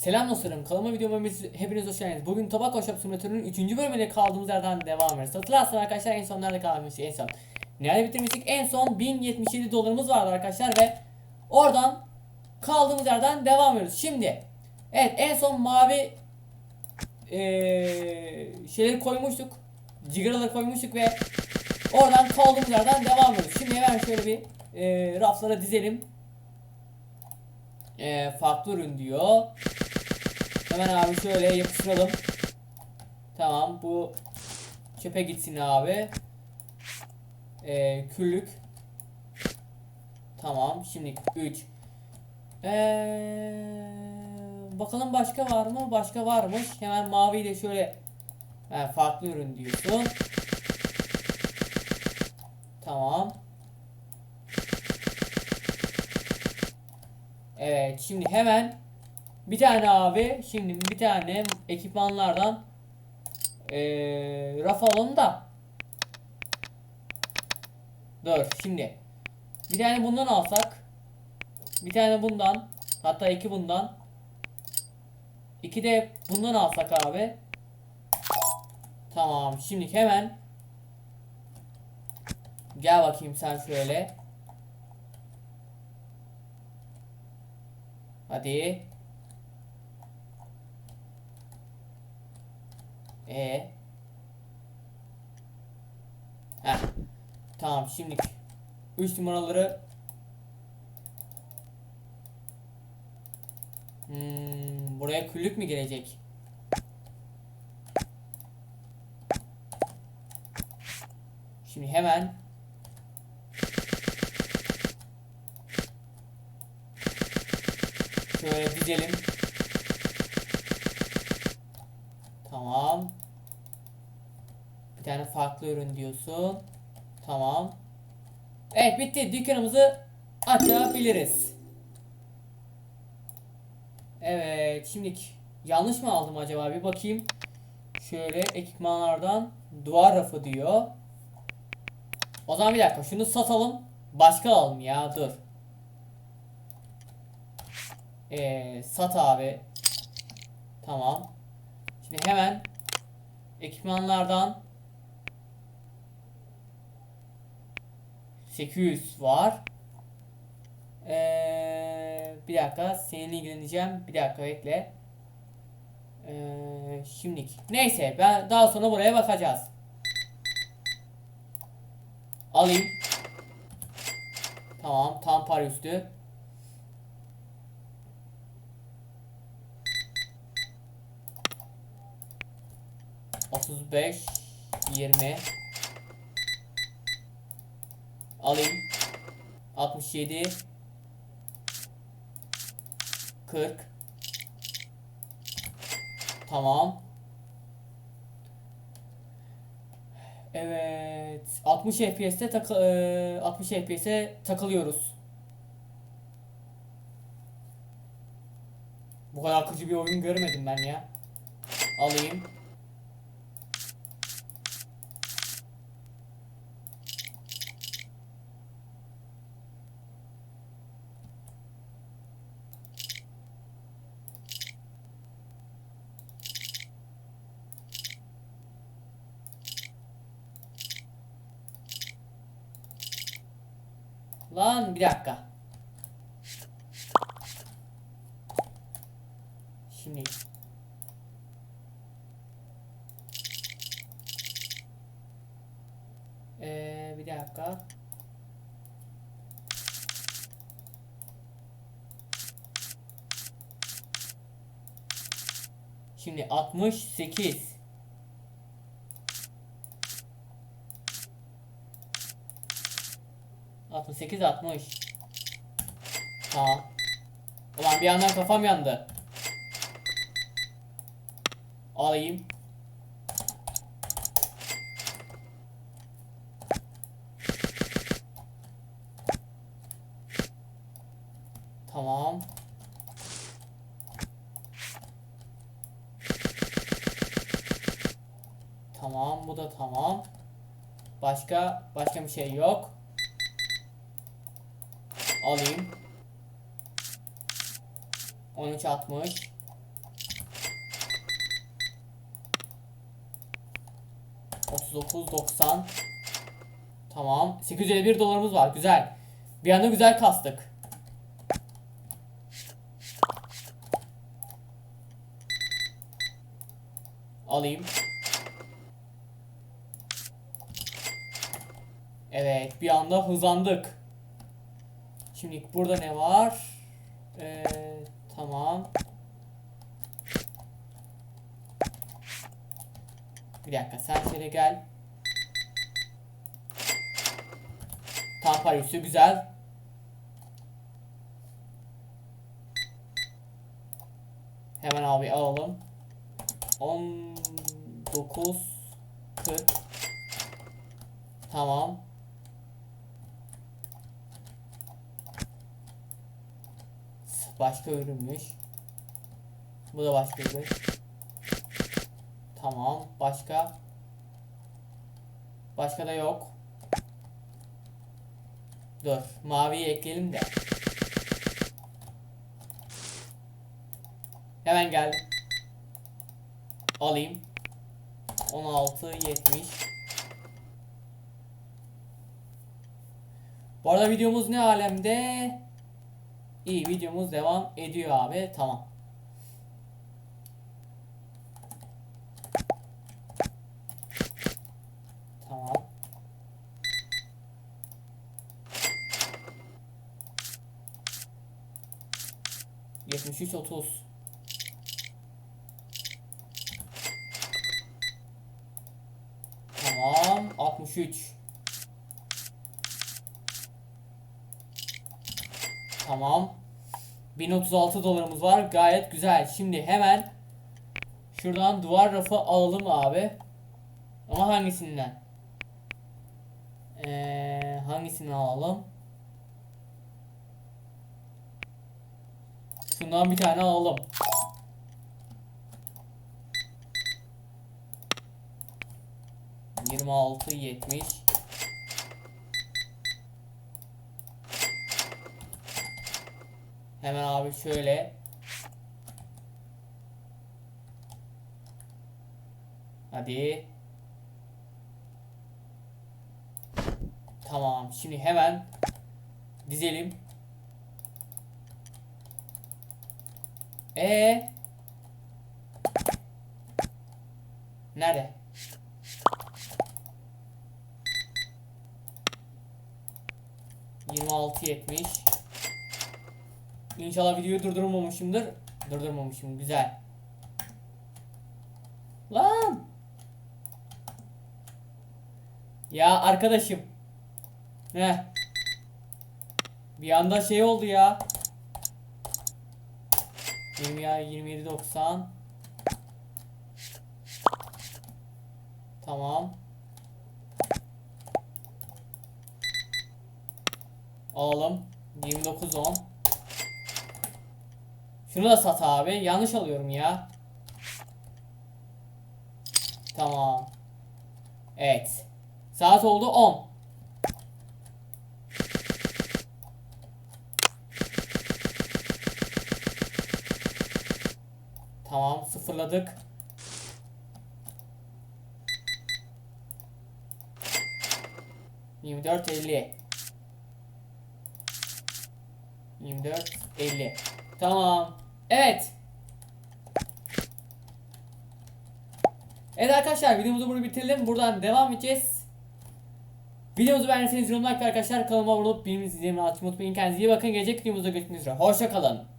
Selam dostlarım, kanalıma videoma hepiniz hoş geldiniz. Bugün Tobacco Shop Simulator'un 3. bölümüne kaldığımız yerden devam ediyoruz. Hatırlarsanız arkadaşlar en son nerede kalmıştık en son. Nerede bitirmiştik? En son 1077 dolarımız vardı arkadaşlar ve oradan kaldığımız yerden devam ediyoruz. Şimdi evet en son mavi eee şeyleri koymuştuk. Cigaraları koymuştuk ve oradan kaldığımız yerden devam ediyoruz. Şimdi hemen şöyle bir eee raflara dizelim. Eee farklı ürün diyor. Hemen abi şöyle yapıştıralım. Tamam bu çöpe gitsin abi. Ee, küllük. Tamam şimdi 3. Ee, bakalım başka var mı? Başka varmış. Hemen mavi de şöyle ha, farklı ürün diyorsun. Tamam. Evet şimdi hemen bir tane abi şimdi bir tane ekipmanlardan eee raf da. Dur şimdi. Bir tane bundan alsak. Bir tane bundan hatta iki bundan. İki de bundan alsak abi Tamam şimdi hemen. Gel bakayım sen şöyle. Hadi E. Heh. Tamam şimdi 3 numaraları hmm, buraya küllük mü gelecek? Şimdi hemen şöyle dizelim. Tamam. Bir tane farklı ürün diyorsun. Tamam. Evet bitti. Dükkanımızı açabiliriz. Evet. Şimdi yanlış mı aldım acaba? Bir bakayım. Şöyle ekipmanlardan duvar rafı diyor. O zaman bir dakika. Şunu satalım. Başka alalım ya. Dur. Ee, sat abi. Tamam. Şimdi hemen ekipmanlardan 800 var. Ee, bir dakika seninle ilgileneceğim. Bir dakika bekle. Ee, şimdilik. Neyse ben daha sonra buraya bakacağız. Alayım. Tamam tam par üstü. Otuz beş, yirmi. Alayım. Altmış yedi. Kırk. Tamam. Evet. 60 FPS'te takı eee, 60 FPS'e takılıyoruz. Bu kadar akıcı bir oyun görmedim ben ya. Alayım. Lan bir dakika. Şimdi ee, bir dakika. Şimdi 68 68 60 Tamam. Ulan bir yandan kafam yandı. Alayım. Tamam. Tamam bu da tamam. Başka başka bir şey yok alayım. 13 60 39 90 Tamam. 851 dolarımız var. Güzel. Bir anda güzel kastık. Alayım. Evet bir anda hızlandık. Şimdi burada ne var? Ee, tamam. Bir dakika sen şöyle gel. Tampar üstü güzel. Hemen abi alalım. 19 40 Tamam. Başka ürünmüş. Bu da başka ürün. Tamam. Başka. Başka da yok. Dur. Maviyi ekleyelim de. Hemen geldi. Alayım. 16 70. Bu arada videomuz ne alemde? İyi videomuz devam ediyor abi. Tamam. Tamam. Yetmiş üç otuz. Tamam. Altmış üç. Tamam. 1036 dolarımız var. Gayet güzel. Şimdi hemen şuradan duvar rafı alalım abi. Ama hangisinden? Ee, hangisini alalım? Şundan bir tane alalım. Yirmi altı yetmiş. Hemen abi şöyle. Hadi. Tamam. Şimdi hemen dizelim. E Nerede? Yirmi altı yetmiş. İnşallah videoyu durdurmamışımdır. Durdurmamışım. Güzel. Lan. Ya arkadaşım. Ne? Bir anda şey oldu ya. 20 ya 27.90 Tamam. Alalım. 29.10 Şunu da sat abi. Yanlış alıyorum ya. Tamam. Evet. Saat oldu 10. Tamam sıfırladık. Yirmi dört elli. Yirmi dört elli. Tamam. Evet. Evet arkadaşlar videomuzu burada bitirelim. Buradan devam edeceğiz. Videomuzu beğendiyseniz yorumlar arkadaşlar. Kanalıma abone olup bildirimleri açmayı unutmayın. Kendinize iyi bakın. Gelecek videomuzda görüşmek üzere. Hoşça kalın.